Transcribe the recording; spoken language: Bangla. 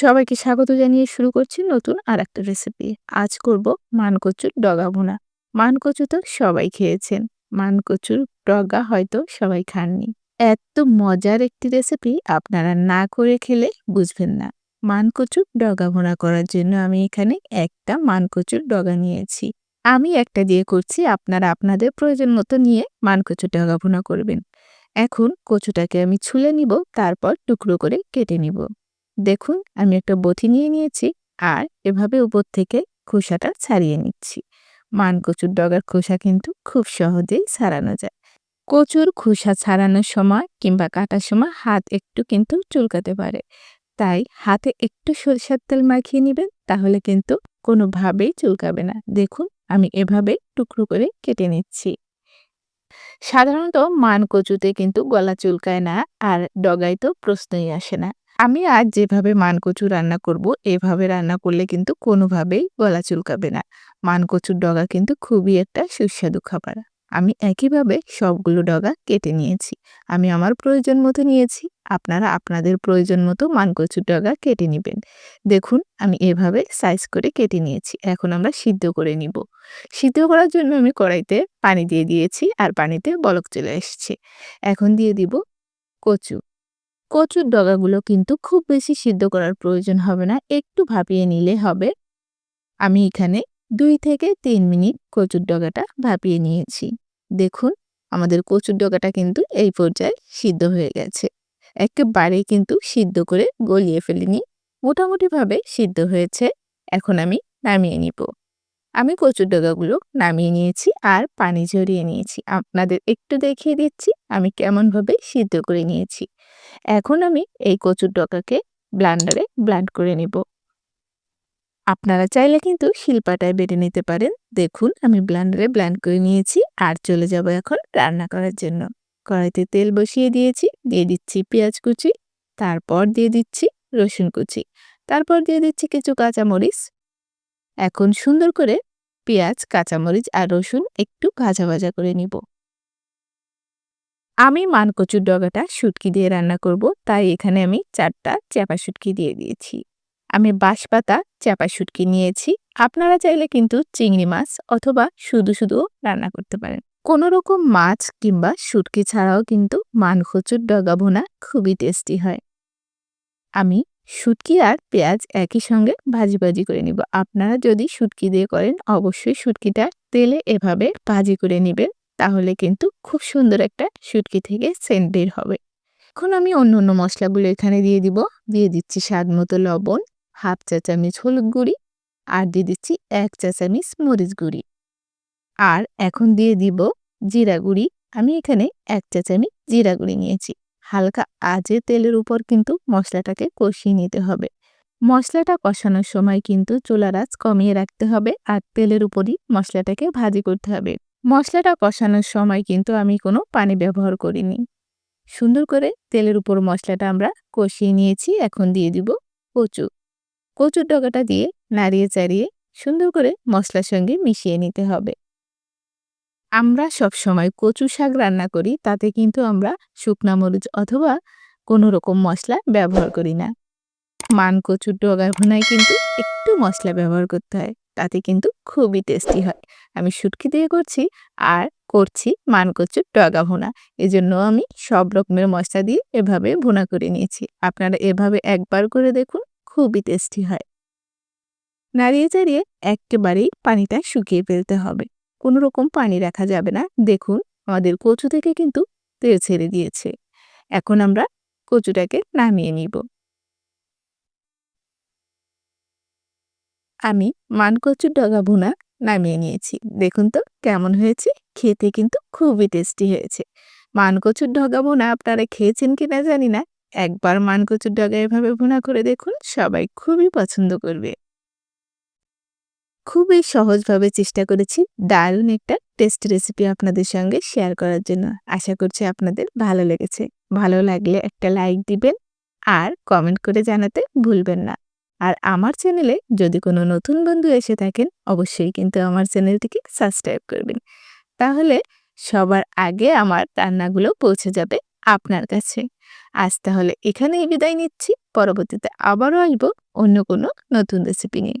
সবাইকে স্বাগত জানিয়ে শুরু করছি নতুন আর একটা রেসিপি আজ করব মানকচুর ডগা ভুনা। মানকচু তো সবাই খেয়েছেন। মানকচুর ডগা হয়তো সবাই খাননি। এত মজার একটি রেসিপি আপনারা না করে খেলে বুঝবেন না। মানকচুর ডগা ভুনা করার জন্য আমি এখানে একটা মানকচুর ডগা নিয়েছি। আমি একটা দিয়ে করছি, আপনারা আপনাদের প্রয়োজন মতো নিয়ে মানকচুর ডগা ভুনা করবেন। এখন কচুটাকে আমি ছুলে নিব, তারপর টুকরো করে কেটে নিব। দেখুন, আমি একটা বটি নিয়ে নিয়েছি আর এভাবে উপর থেকে খোসাটা ছাড়িয়ে নিচ্ছি। মান কচুর ডগার খোসা কিন্তু খুব সহজেই ছাড়ানো যায়। কচুর খোসা ছাড়ানোর সময় কিংবা কাটার সময় হাত একটু কিন্তু চুলকাতে পারে। তাই হাতে একটু সরিষার তেল মাখিয়ে নেবেন, তাহলে কিন্তু কোনোভাবেই চুলকাবে না। দেখুন, আমি এভাবে টুকরো করে কেটে নিচ্ছি। সাধারণত মান কচুতে কিন্তু গলা চুলকায় না আর ডগায় তো প্রশ্নই আসে না। আমি আজ যেভাবে মানকচু রান্না করব, এভাবে রান্না করলে কিন্তু কোনোভাবেই গলা চুলকাবে না। মানকচুর ডগা কিন্তু খুবই একটা সুস্বাদু খাবার। আমি একইভাবে সবগুলো ডগা কেটে নিয়েছি। আমি আমার প্রয়োজন মতো নিয়েছি, আপনারা আপনাদের প্রয়োজন মতো মানকচুর ডগা কেটে নেবেন। দেখুন, আমি এভাবে সাইজ করে কেটে নিয়েছি, এখন আমরা সিদ্ধ করে নিব। সিদ্ধ করার জন্য আমি কড়াইতে পানি দিয়ে দিয়েছি, আর পানিতে বলক চলে এসছে। এখন দিয়ে দিব কচু। কচুর ডগাগুলো কিন্তু খুব বেশি সিদ্ধ করার প্রয়োজন হবে না, একটু ভাপিয়ে নিলে হবে। আমি এখানে দুই থেকে তিন মিনিট কচুর ডগাটা ভাপিয়ে নিয়েছি। দেখুন, আমাদের কচুর ডগাটা কিন্তু এই পর্যায়ে সিদ্ধ হয়ে গেছে। একেবারেই কিন্তু সিদ্ধ করে গলিয়ে ফেলিনি। মোটামুটিভাবে সিদ্ধ হয়েছে। এখন আমি নামিয়ে নিব। আমি কচুর ডগাগুলো নামিয়ে নিয়েছি আর পানি ঝরিয়ে নিয়েছি। আপনাদের একটু দেখিয়ে দিচ্ছি আমি কেমনভাবে সিদ্ধ করে নিয়েছি। এখন আমি এই কচুর ডগাকে ব্লান্ডারে ব্লান্ড করে নিব। আপনারা চাইলে কিন্তু শিলপাটায় বেটে নিতে পারেন। দেখুন, আমি ব্লান্ডারে ব্লান্ড করে নিয়েছি আর চলে যাব এখন রান্না করার জন্য। কড়াইতে তেল বসিয়ে দিয়েছি, দিয়ে দিচ্ছি পেঁয়াজ কুচি, তারপর দিয়ে দিচ্ছি রসুন কুচি, তারপর দিয়ে দিচ্ছি কিছু কাঁচামরিচ এখন সুন্দর করে পেঁয়াজ, কাঁচামরিচ আর রসুন একটু ভাজা ভাজা করে নিব। আমি মানকচুর ডগাটা শুটকি দিয়ে রান্না করব, তাই এখানে আমি চারটা চাপা শুটকি দিয়ে দিয়েছি। আমি বাঁশপাতা চাপা শুটকি নিয়েছি। আপনারা চাইলে কিন্তু চিংড়ি মাছ অথবা শুধু শুধু রান্না করতে পারেন। কোনো রকম মাছ কিংবা শুটকি ছাড়াও কিন্তু মানকচুর ডগা ভোনা খুবই টেস্টি হয়। আমি শুটকি আর পেঁয়াজ একই সঙ্গে ভাজি ভাজি করে নিব। আপনারা যদি শুটকি দিয়ে করেন, অবশ্যই শুটকিটা তেলে এভাবে ভাজি করে নেবেন, তাহলে কিন্তু খুব সুন্দর একটা শুটকি থেকে সেন্ট বের হবে। এখন আমি অন্য অন্য মশলাগুলো এখানে দিয়ে দিব। দিয়ে দিচ্ছি স্বাদ মতো লবণ, হাফ চা চামচ হলুদ গুঁড়ি আর দিয়ে দিচ্ছি এক চা চামচ মরিচ গুঁড়ি। আর এখন দিয়ে দিব জিরা গুঁড়ি। আমি এখানে এক চা চামচ জিরা গুঁড়ি নিয়েছি। হালকা আজে তেলের উপর কিন্তু মশলাটাকে কষিয়ে নিতে হবে। মশলাটা কষানোর সময় কিন্তু চুলার আঁচ কমিয়ে রাখতে হবে আর তেলের উপরই মশলাটাকে ভাজি করতে হবে। মশলাটা কষানোর সময় কিন্তু আমি কোনো পানি ব্যবহার করিনি। সুন্দর করে তেলের উপর মশলাটা আমরা কষিয়ে নিয়েছি, এখন দিয়ে দিব কচু। কচুর ডগাটা দিয়ে নাড়িয়ে চাড়িয়ে সুন্দর করে মশলার সঙ্গে মিশিয়ে নিতে হবে। আমরা সব সময় কচু শাক রান্না করি, তাতে কিন্তু আমরা শুকনা মরিচ অথবা কোনো রকম মশলা ব্যবহার করি না। মান কচুর ডগার ভুনায় কিন্তু একটু মশলা ব্যবহার করতে হয়, তাতে কিন্তু খুবই টেস্টি হয়। আমি শুটকি দিয়ে করছি আর করছি মান কচুর ডগা ভুনা। এজন্য আমি সব রকমের মশলা দিয়ে এভাবে ভুনা করে নিয়েছি। আপনারা এভাবে একবার করে দেখুন, খুবই টেস্টি হয়। নাড়িয়ে চাড়িয়ে একেবারেই পানিটা শুকিয়ে ফেলতে হবে। কোনো রকম পানি রাখা যাবে না। দেখুন, আমাদের কচু থেকে কিন্তু তেল ছেড়ে দিয়েছে। এখন আমরা কচুটাকে নামিয়ে নিব। আমি মানকচুর ডগা ভুনা নামিয়ে নিয়েছি। দেখুন তো, কেমন হয়েছে? খেতে কিন্তু খুবই টেস্টি হয়েছে। মানকচুর ডগা ভুনা আপনারা খেয়েছেন কিনা জানি না। একবার মানকচুর ডগা এভাবে ভুনা করে দেখুন, সবাই খুবই পছন্দ করবে। খুবই সহজভাবে চেষ্টা করেছি দারুণ একটা টেস্ট রেসিপি আপনাদের সঙ্গে শেয়ার করার জন্য। আশা করছি আপনাদের ভালো লেগেছে। ভালো লাগলে একটা লাইক দিবেন আর কমেন্ট করে জানাতে ভুলবেন না। আর আমার চ্যানেলে যদি কোনো নতুন বন্ধু এসে থাকেন, অবশ্যই কিন্তু আমার চ্যানেলটিকে সাবস্ক্রাইব করবেন। তাহলে সবার আগে আমার রান্নাগুলো পৌঁছে যাবে আপনার কাছে। আজ তাহলে এখানেই বিদায় নিচ্ছি। পরবর্তীতে আবারও আসব অন্য কোনো নতুন রেসিপি নিয়ে।